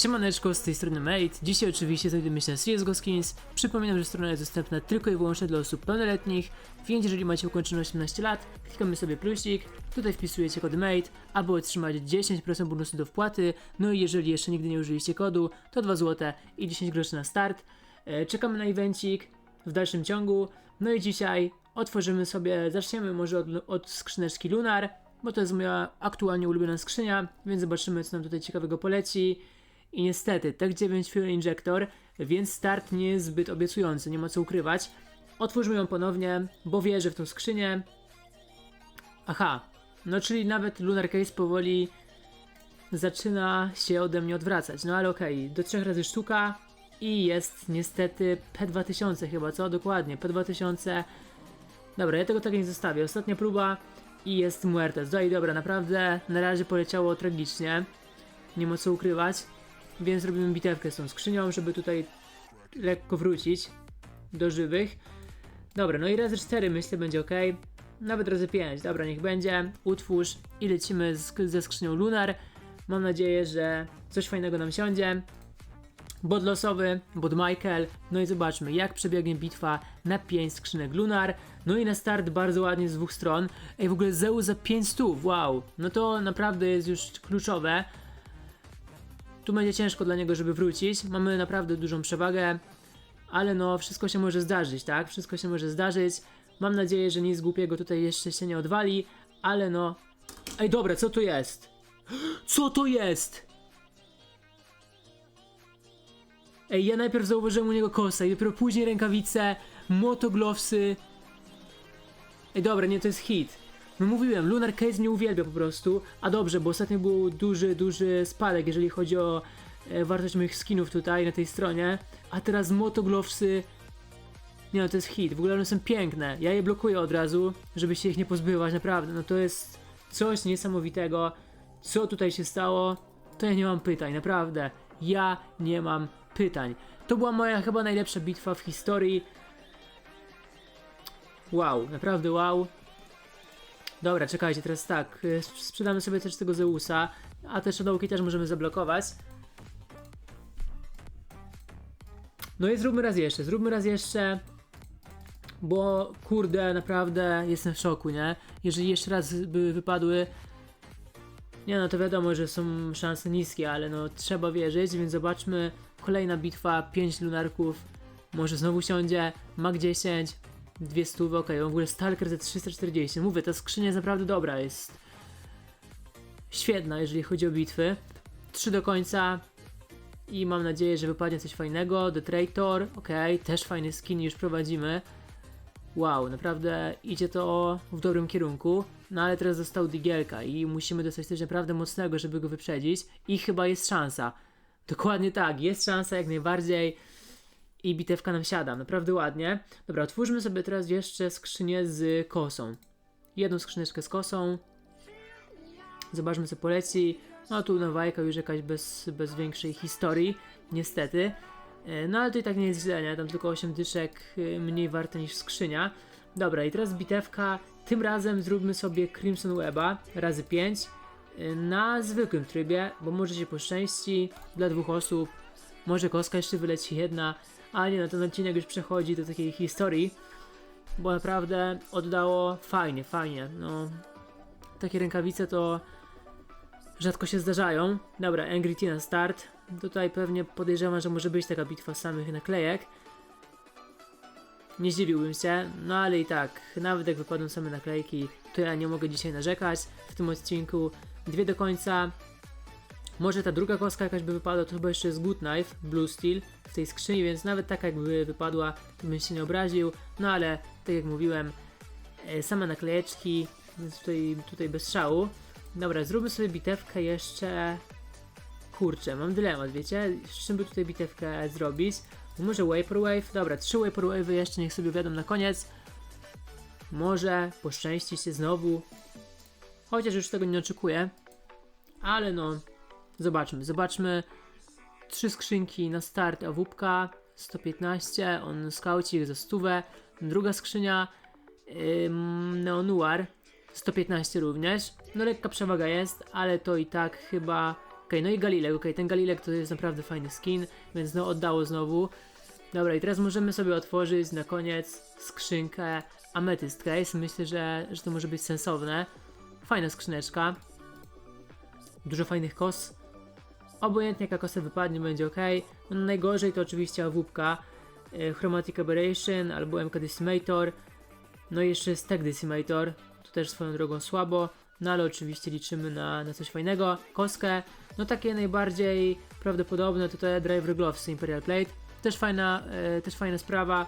Siemaneczko, z tej strony Mate. Dzisiaj oczywiście znajdujemy się na CSGO Skins. Przypominam, że strona jest dostępna tylko i wyłącznie dla osób pełnoletnich, więc jeżeli macie ukończone 18 lat, klikamy sobie plusik, tutaj wpisujecie kod Mate, aby otrzymać 10% bonusu do wpłaty, no i jeżeli jeszcze nigdy nie użyliście kodu, to 2 zł i 10 groszy na start. E, Czekamy na evencik w dalszym ciągu, no i dzisiaj otworzymy sobie, zaczniemy może od, od skrzyneczki Lunar, bo to jest moja aktualnie ulubiona skrzynia, więc zobaczymy co nam tutaj ciekawego poleci. I niestety, Tech 9 Fuel Injector, więc start nie jest zbyt obiecujący, nie ma co ukrywać. Otwórzmy ją ponownie, bo wierzę w tą skrzynię. Aha, no czyli nawet Lunar Case powoli zaczyna się ode mnie odwracać. No ale okej, do trzech razy sztuka i jest niestety P2000 chyba, co? Dokładnie, P2000. Dobra, ja tego tak nie zostawię. Ostatnia próba i jest Muertes. No i dobra, naprawdę na razie poleciało tragicznie. Nie ma co ukrywać. Więc robimy bitewkę z tą skrzynią, żeby tutaj lekko wrócić do żywych. Dobra, no i razy 4 myślę będzie ok. Nawet razy 5, dobra, niech będzie. Utwórz i lecimy z, ze skrzynią Lunar. Mam nadzieję, że coś fajnego nam siądzie. Bot losowy, bot Michael. No i zobaczmy, jak przebiegnie bitwa na 5 skrzynek Lunar. No i na start bardzo ładnie z dwóch stron. Ej, w ogóle Zeus za 500, wow. No to naprawdę jest już kluczowe. Tu będzie ciężko dla niego, żeby wrócić. Mamy naprawdę dużą przewagę, ale no, wszystko się może zdarzyć, tak? Wszystko się może zdarzyć. Mam nadzieję, że nic głupiego tutaj jeszcze się nie odwali, ale no. Ej, dobra, co to jest? Co to jest? Ej, ja najpierw zauważyłem u niego kosę i dopiero później rękawice, motoglowsy. Ej, dobra, nie, to jest hit. No mówiłem, Lunar Case nie uwielbia po prostu, a dobrze, bo ostatnio był duży, duży spadek, jeżeli chodzi o e, wartość moich skinów tutaj na tej stronie, a teraz motoglowsy, nie no, to jest hit, w ogóle one są piękne, ja je blokuję od razu, żeby się ich nie pozbywać, naprawdę, no to jest coś niesamowitego, co tutaj się stało, to ja nie mam pytań, naprawdę, ja nie mam pytań. To była moja chyba najlepsza bitwa w historii. Wow, naprawdę wow. Dobra, czekajcie, teraz tak. y, Sprzedamy sobie też tego Zeusa, a te Shadowki też możemy zablokować. No i zróbmy raz jeszcze, zróbmy raz jeszcze. Bo kurde, naprawdę jestem w szoku, nie? Jeżeli jeszcze raz by wypadły. Nie no, to wiadomo, że są szanse niskie, ale no trzeba wierzyć, więc zobaczmy. Kolejna bitwa, 5 lunarków. Może znowu siądzie. Mag 10, dwie stówy, okej, w ogóle Stalker za 340. Mówię, ta skrzynia jest naprawdę dobra, jest świetna, jeżeli chodzi o bitwy. 3 do końca i mam nadzieję, że wypadnie coś fajnego. The Traitor, okej, też fajny skin, już prowadzimy. Wow, naprawdę idzie to w dobrym kierunku. No ale teraz został Digielka i musimy dostać coś naprawdę mocnego, żeby go wyprzedzić. I chyba jest szansa. Dokładnie tak, jest szansa jak najbardziej. I bitewka nam siada, naprawdę ładnie. Dobra, otwórzmy sobie teraz jeszcze skrzynię z kosą. Jedną skrzyneczkę z kosą. Zobaczmy co poleci. No tu nawajka już jakaś bez, bez większej historii, niestety. E, No ale to i tak nie jest źle, nie? Tam tylko 8 dyszek e, mniej warte niż skrzynia. Dobra, i teraz bitewka. Tym razem zróbmy sobie Crimson Weba razy 5 e, na zwykłym trybie, bo może się poszczęści dla dwóch osób. Może koska jeszcze wyleci jedna, ale nie, no ten odcinek już przechodzi do takiej historii, bo naprawdę oddało fajnie, fajnie. No, takie rękawice to rzadko się zdarzają. Dobra, Angry Tea na start. Tutaj pewnie podejrzewam, że może być taka bitwa samych naklejek. Nie zdziwiłbym się, no ale i tak, nawet jak wypadną same naklejki, to ja nie mogę dzisiaj narzekać w tym odcinku. Dwie do końca. Może ta druga kostka jakaś by wypadła, to chyba jeszcze jest Good Knife, Blue Steel w tej skrzyni, więc nawet taka jakby wypadła, to bym się nie obraził. No ale, tak jak mówiłem, e, same naklejeczki, więc tutaj, tutaj bez szału. Dobra, zróbmy sobie bitewkę jeszcze. Kurczę, mam dylemat, wiecie? Z czym by tutaj bitewkę zrobić? Może Vaporwave? Dobra, trzy Vaporwave jeszcze niech sobie wiadomo na koniec. Może poszczęści się znowu. Chociaż już tego nie oczekuję. Ale no, zobaczmy, zobaczmy. Trzy skrzynki na start AWP 115, on skaucik za stówę. Druga skrzynia ym, Neonuar 115 również. No lekka przewaga jest, ale to i tak chyba Okej, no i Galilek, okej, ten Galilek to jest naprawdę fajny skin, więc no oddało znowu. Dobra, i teraz możemy sobie otworzyć na koniec skrzynkę Amethyst Case. Myślę, że, że to może być sensowne. Fajna skrzyneczka. Dużo fajnych kos. Obojętnie jaka kosa wypadnie, będzie ok. No, najgorzej to oczywiście awupka. e, Chromatic Aberration albo MK Decimator. No i jeszcze Stack Decimator. To też swoją drogą słabo. No ale oczywiście liczymy na, na coś fajnego. Koskę. No takie najbardziej prawdopodobne to te Driver Gloves Imperial Plate. Też fajna, e, też fajna sprawa.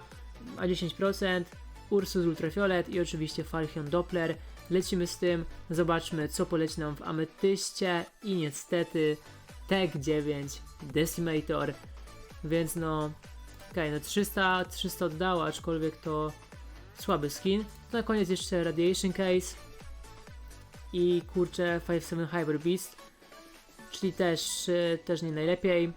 A 10%. Ursus Ultrafiolet i oczywiście Falchion Doppler. Lecimy z tym, zobaczmy co poleci nam w Ametyście i niestety Tech 9 Decimator, więc no okej, no 300, 300 oddało, aczkolwiek to słaby skin. Na koniec jeszcze Radiation Case i kurczę 5-7 Hyper Beast, czyli też, e, też nie najlepiej.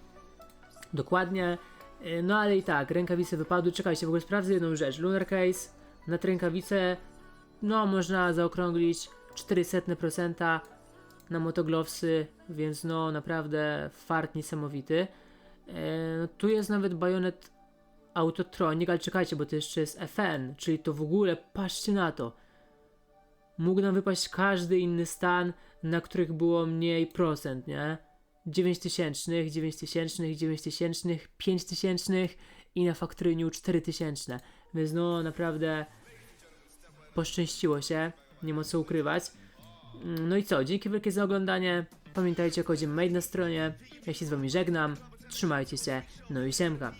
Dokładnie. E, No ale i tak, rękawice wypadły. Czekajcie, w ogóle sprawdzę jedną rzecz. Lunar Case na rękawice, no można zaokrąglić 400% na motoglowsy, więc no naprawdę fart niesamowity. E, no, tu jest nawet bajonet Autotronic, ale czekajcie, bo to jeszcze jest FN, czyli to w ogóle, patrzcie na to. Mógł nam wypaść każdy inny stan, na których było mniej procent, nie? 9000, 9000, 9000, 5000 i na faktoryniu 4000. Więc no naprawdę poszczęściło się, nie ma co ukrywać. Mm, No i co, dzięki wielkie za oglądanie. Pamiętajcie o kodzie MADE na stronie. Ja się z wami żegnam. Trzymajcie się. No i siemka.